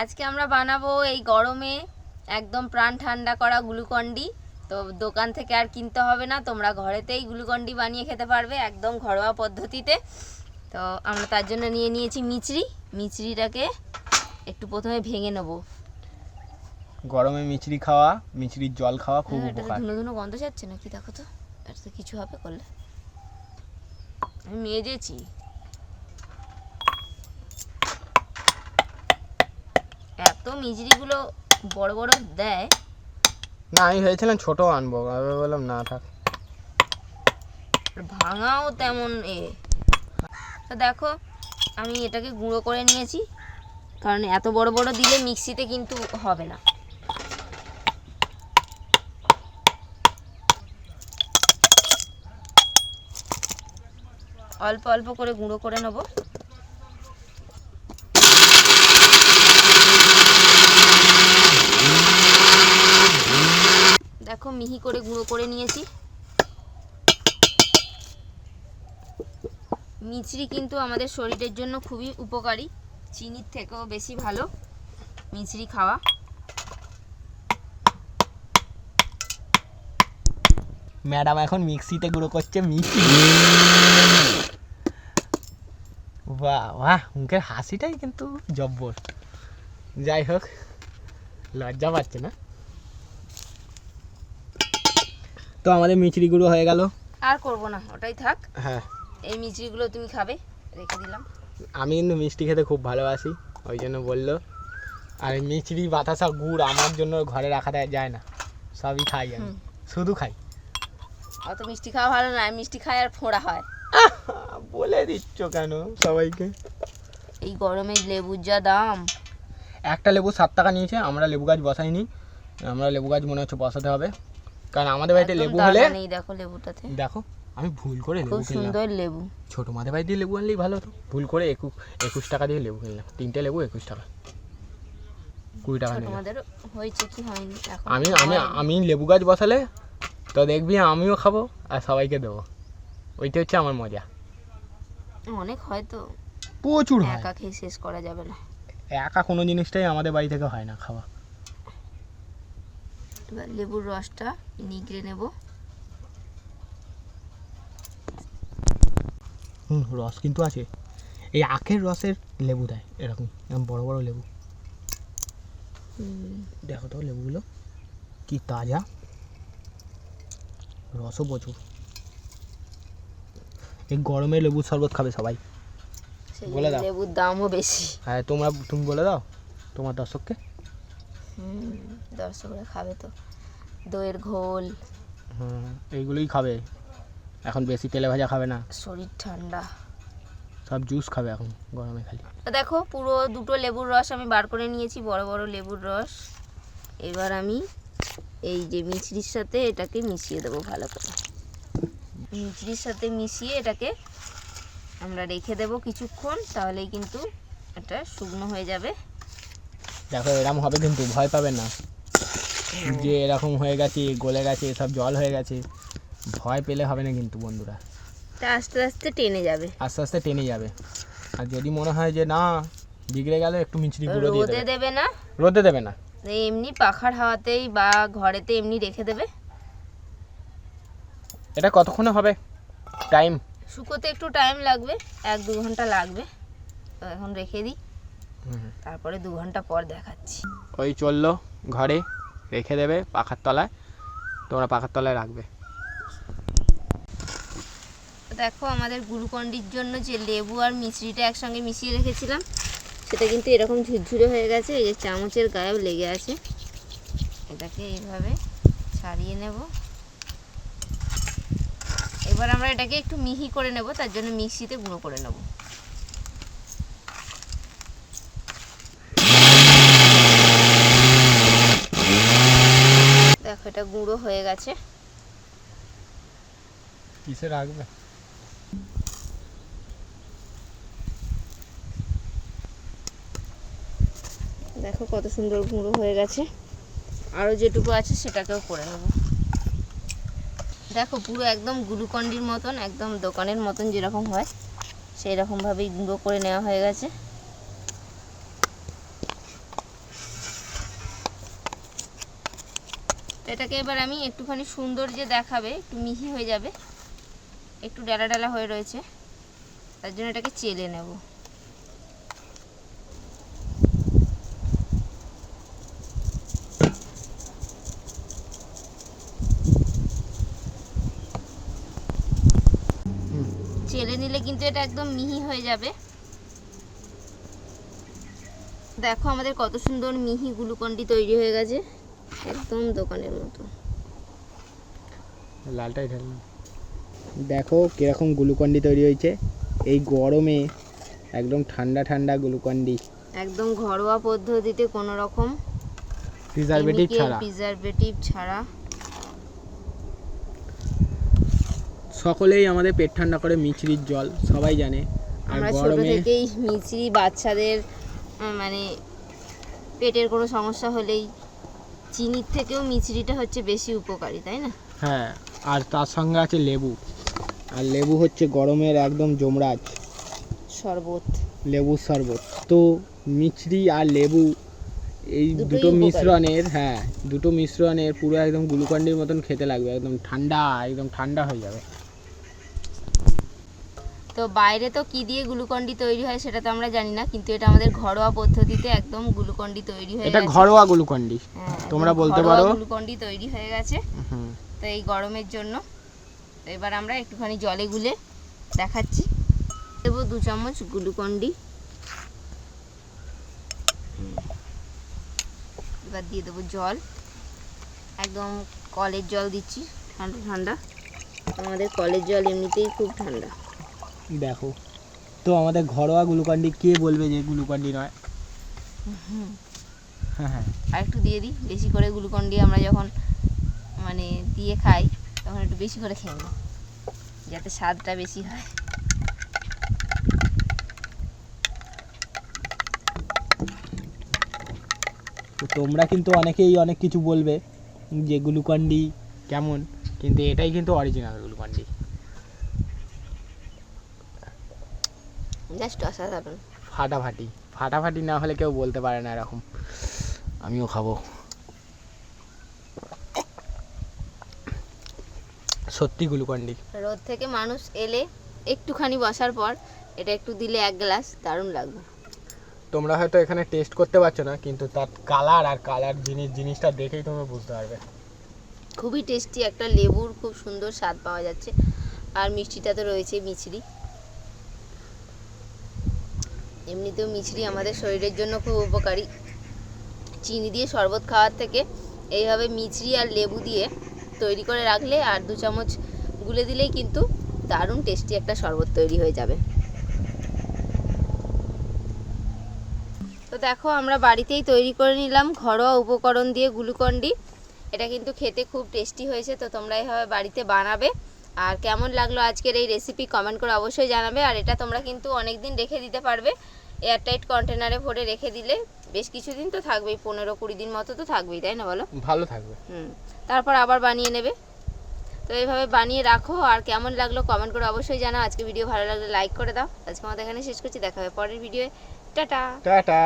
আজকে আমরা বানাবো এই গরমে একদম প্রাণ ঠান্ডা করা গ্লুকন্ডি। তো দোকান থেকে আর কিনতে হবে না তোমরা ঘরেতেই গ্লুকন্ডি বানিয়ে খেতে পারবে একদম ঘরোয়া পদ্ধতিতে। তো আমরা তার জন্য নিয়ে নিয়েছি মিচড়ি মিচড়িটাকে একটু প্রথমে ভেঙে নেব। গরমে মিচড়ি খাওয়া মিচড়ির জল খাওয়া খুব হ্যাঁ, উপকার। ধুনো ধুনো গন্ধ যাচ্ছে না কি দেখো তো এটা তো কিছু হবে করলে। আমি মেজেছি। এত মিজরিগুলো বড় বড় দেয়। না আমি ভেবেছিলাম ছোট আনব আমি বললাম না থাক। ভাঙাও তেমন এ। তো দেখো আমি এটাকে গুঁড়ো করে নিয়েছি কারণ এত বড় বড় দিলে মিক্সিতে কিন্তু হবে না। অল্প অল্প করে গুঁড়ো করে নেব। দেখো মিহি করে গুঁড়ো করে নিয়েছি। মিছরি কিন্তু আমাদের শরীরের জন্য খুবই উপকারী। চিনির থেকেও বেশি ভালো মিছরি খাওয়া। ম্যাডাম এখন মিক্সিতে গুঁড়ো করছে, মিষ্টি। বাহ বাহ, মুখের হাসিটাই কিন্তু জব্বর। যাই হোক, লজ্জা পাচ্ছে না? তো আমাদের মিচড়ি গুঁড়ো হয়ে গেল। আর করব না ওটাই থাক। হ্যাঁ। এই মিছরিগুলো তুমি খাবে রেখে দিলাম। আমি কিন্তু মিষ্টি খেতে খুব ভালোবাসি ওই জন্য বলল আর মিচড়ি বাতাসা গুড় আমার জন্য ঘরে রাখা যায় না। সবই খাই আমি শুধু খাই। অত মিষ্টি খাওয়া ভালো না মিষ্টি খাই আর ফোঁড়া হয়। বলে দিচ্ছ কেন সবাইকে? এই গরমে লেবুর যা দাম। একটা লেবু সাত টাকা নিয়েছে আমরা লেবু গাছ বসাইনি। আমরা লেবু গাছ মনে হচ্ছে বসাতে হবে। কারণ আমাদের বাড়িতে লেবু হলে নেই দেখো লেবুটাতে। দেখো আমি ভুল করে খুব লেবু কিনলাম। সুন্দর লেবু। ছোট মাদের বাড়ি দিয়ে লেবু আনলেই ভালো হতো। ভুল করে একু একুশ টাকা দিয়ে লেবু কিনলাম। তিনটে লেবু একুশ টাকা। কুড়ি টাকা ছোট আমাদের হয়েছে কি হয়নি আমি আমি আমি লেবু গাছ বসালে তো দেখবি আমিও খাব আর সবাইকে দেবো। ওইটা হচ্ছে আমার মজা। অনেক হয় তো। প্রচুর হয়। একা খেয়ে শেষ করা যাবে না। একা কোনো জিনিসটাই আমাদের বাড়ি থেকে হয় না খাওয়া। এবার লেবুর রসটা নিগড়ে নেব। হুম রস কিন্তু আছে। এই আখের রসের লেবু দেয় এরকম এরকম বড় বড় লেবু। দেখো তো লেবুগুলো কি তাজা। রসও প্রচুর। এই গরমে লেবুর শরবত খাবে সবাই। বলে দাও। লেবুর দামও বেশি। হ্যাঁ তোমরা তুমি বলে দাও তোমার দর্শককে। দর্শকরা খাবে তো। দইয়ের ঘোল। হুম এইগুলোই খাবে। এখন বেশি তেলে ভাজা খাবে না। শরীর ঠান্ডা। সব জুস খাবে এখন গরমে খালি। দেখো পুরো দুটো লেবুর রস আমি বার করে নিয়েছি বড় বড় লেবুর রস। এবার আমি এই যে মিছরির সাথে এটাকে মিশিয়ে দেবো ভালো করে। মিছরির সাথে মিশিয়ে এটাকে আমরা রেখে দেবো কিছুক্ষণ তাহলেই কিন্তু এটা শুকনো হয়ে যাবে। দেখো এরকম হবে কিন্তু ভয় পাবে না। যে এরকম হয়ে গেছে গলে গেছে সব জল হয়ে গেছে ভয় পেলে হবে না কিন্তু বন্ধুরা। আস্তে আস্তে টেনে যাবে। আস্তে আস্তে টেনে যাবে। আর যদি মনে হয় যে না বিগড়ে গেলে একটু মিচড়ি গুঁড়ো দিয়ে রোদে দেবে। দেবে না? রোদে দেবে না। এমনি পাখার হাওয়াতেই বা ঘরেতে এমনি রেখে দেবে? এটা কতক্ষণে হবে? টাইম শুকোতে একটু টাইম লাগবে এক দু ঘণ্টা লাগবে। তো এখন রেখে দিই। তারপরে দু ঘণ্টা পর দেখাচ্ছি। ওই চলল ঘরে রেখে দেবে পাখার তলায় তোমরা পাখার তলায় রাখবে। দেখো আমাদের গ্লুকন্ডির জন্য যে লেবু আর মিশ্রিটা একসঙ্গে মিশিয়ে রেখেছিলাম সেটা কিন্তু এরকম ঝুরঝুরে হয়ে গেছে এই যে চামচের গায়েও লেগে আছে। এটাকে এইভাবে ছাড়িয়ে নেব। এবার আমরা এটাকে একটু মিহি করে নেব তার জন্য মিক্সিতে গুঁড়ো করে নেব দেখো এটা গুঁড়ো হয়ে গেছে। কিসে রাখবে? দেখো কত সুন্দর গুঁড়ো হয়ে গেছে। আরও যেটুকু আছে সেটাকেও করে নেব। দেখো পুরো একদম গ্লুকন্ডির মতন একদম দোকানের মতন যেরকম হয় সেই রকমভাবেই গুঁড়ো করে নেওয়া হয়ে গেছে। এটাকে এবার আমি একটুখানি সুন্দর যে দেখাবে, একটু মিহি হয়ে যাবে, একটু ডালা ডালা হয়ে রয়েছে, তার জন্য এটাকে চেলে নেব। চেলে নিলে কিন্তু এটা একদম মিহি হয়ে যাবে। দেখো আমাদের কত সুন্দর মিহি গ্লুকন্ডি তৈরি হয়ে গেছে। একদম দোকানের মতো। লালটাই ঢাললাম দেখো কীরকম গ্লুকন্ডি তৈরি হয়েছে। এই গরমে একদম ঠান্ডা ঠান্ডা গ্লুকন্ডি। একদম ঘরোয়া পদ্ধতিতে কোনো রকম প্রিজারভেটিভ ছাড়া। প্রিজারভেটিভ ছাড়া। সকলেই আমাদের পেট ঠান্ডা করে মিছরির জল সবাই জানে। আর আমরা ছোট গরমে থেকেই মিছরি বাচ্চাদের মানে পেটের কোনো সমস্যা হলেই চিনির থেকেও মিছরিটা হচ্ছে বেশি উপকারী তাই না? হ্যাঁ আর তার সঙ্গে আছে লেবু। আর লেবু হচ্ছে গরমের একদম জমরাজ শরবত। লেবুর শরবত। তো মিছরি আর লেবু এই দুটো মিশ্রণের হ্যাঁ দুটো মিশ্রণের পুরো একদম গ্লুকন্ডির মতন খেতে লাগবে একদম ঠান্ডা একদম ঠান্ডা হয়ে যাবে। তো বাইরে তো কি দিয়ে গ্লুকন্ডি তৈরি হয় সেটা তো আমরা জানি না কিন্তু এটা আমাদের ঘরোয়া পদ্ধতিতে একদম গ্লুকন্ডি তৈরি হয়ে এটা ঘরোয়া গ্লুকন্ডি হ্যাঁ, তোমরা বলতে পারো। গ্লুকন্ডি তৈরি হয়ে গেছে। তো এই গরমের জন্য তো এবার আমরা একটুখানি জলে গুলে দেখাচ্ছি। দেবো দু চামচ গ্লুকন্ডি। হুম। এবার দিয়ে দেবো জল। একদম কলের জল দিচ্ছি ঠান্ডা ঠান্ডা। আমাদের কলের জল এমনিতেই খুব ঠান্ডা। দেখো। তো আমাদের ঘরোয়া গ্লুকন্ডি কে বলবে যে গ্লুকন্ডি নয়? হ্যাঁ হ্যাঁ। আর একটু দিয়ে দিই। বেশি করে গ্লুকন্ডি আমরা যখন মানে দিয়ে খাই তখন একটু বেশি করে খেয়ে নিই যাতে স্বাদটা বেশি হয়। তো তোমরা কিন্তু অনেকেই অনেক কিছু বলবে যে গ্লুকন্ডি কেমন কিন্তু এটাই কিন্তু অরিজিনাল গ্লুকন্ডি। জাস্ট অসাধারণ ফাটাফাটি। ফাটাফাটি না হলে কেউ বলতে পারে না এরকম। আমিও খাব। সত্যি গ্লুকন্ডি রোদ থেকে মানুষ এলে একটুখানি বসার পর এটা একটু দিলে এক গ্লাস দারুণ লাগবে। তোমরা হয়তো এখানে টেস্ট করতে পারছ না কিন্তু তার কালার আর কালার জিনিস জিনিসটা দেখেই তোমরা বুঝতে পারবে। খুবই টেস্টি একটা লেবুর খুব সুন্দর স্বাদ পাওয়া যাচ্ছে। আর মিষ্টিটা তো রয়েছে মিছরি। এমনিতেও মিছরি আমাদের শরীরের জন্য খুব উপকারী। চিনি দিয়ে শরবত খাওয়ার থেকে এইভাবে মিছরি আর লেবু দিয়ে তৈরি করে রাখলে আর দু চামচ গুলে দিলেই কিন্তু দারুণ টেস্টি একটা শরবত তৈরি হয়ে যাবে। তো দেখো, আমরা বাড়িতেই তৈরি করে নিলাম ঘরোয়া উপকরণ দিয়ে গ্লুকন্ডি এটা কিন্তু খেতে খুব টেস্টি হয়েছে, তো তোমরা এইভাবে বাড়িতে বানাবে। আর কেমন লাগল আজকের এই রেসিপি কমেন্ট করে অবশ্যই জানাবে। আর এটা তোমরা কিন্তু অনেক দিন রেখে দিতে পারবে। এয়ারটাইট কন্টেনারে ভরে রেখে দিলে বেশ কিছুদিন তো থাকবেই পনেরো কুড়ি দিন মতো তো থাকবেই তাই না বলো? ভালো থাকবে। হুম তারপর আবার বানিয়ে নেবে। তো এইভাবে বানিয়ে রাখো। আর কেমন লাগল কমেন্ট করে অবশ্যই জানাও। আজকে ভিডিও ভালো লাগলে লাইক করে দাও। আজকে আমাদের এখানে শেষ করছি। দেখা হবে পরের ভিডিওয়ে টাটা! টাটা!